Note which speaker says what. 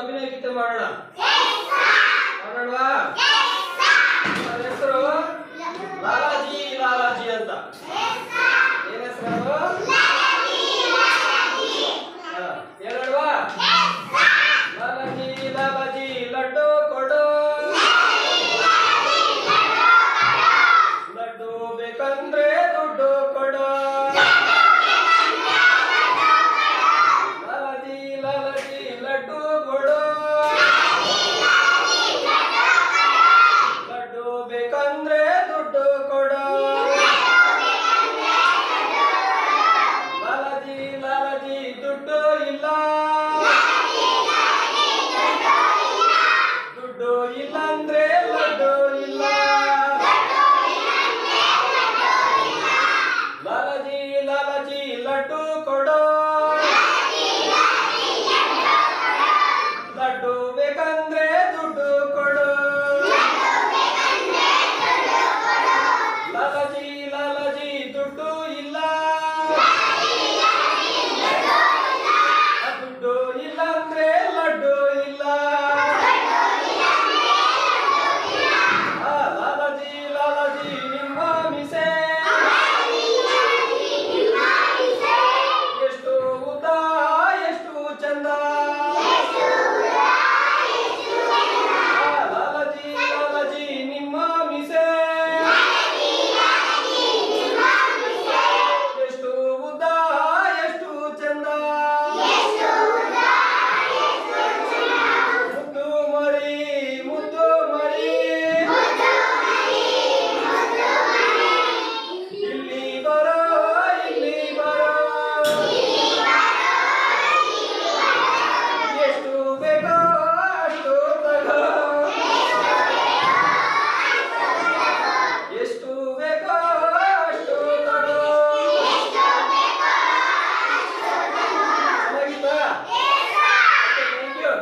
Speaker 1: ಅಭಿನಯ ಗೀತೆ ಮಾಡೋಣ? ಮಾಡೋಣವಾ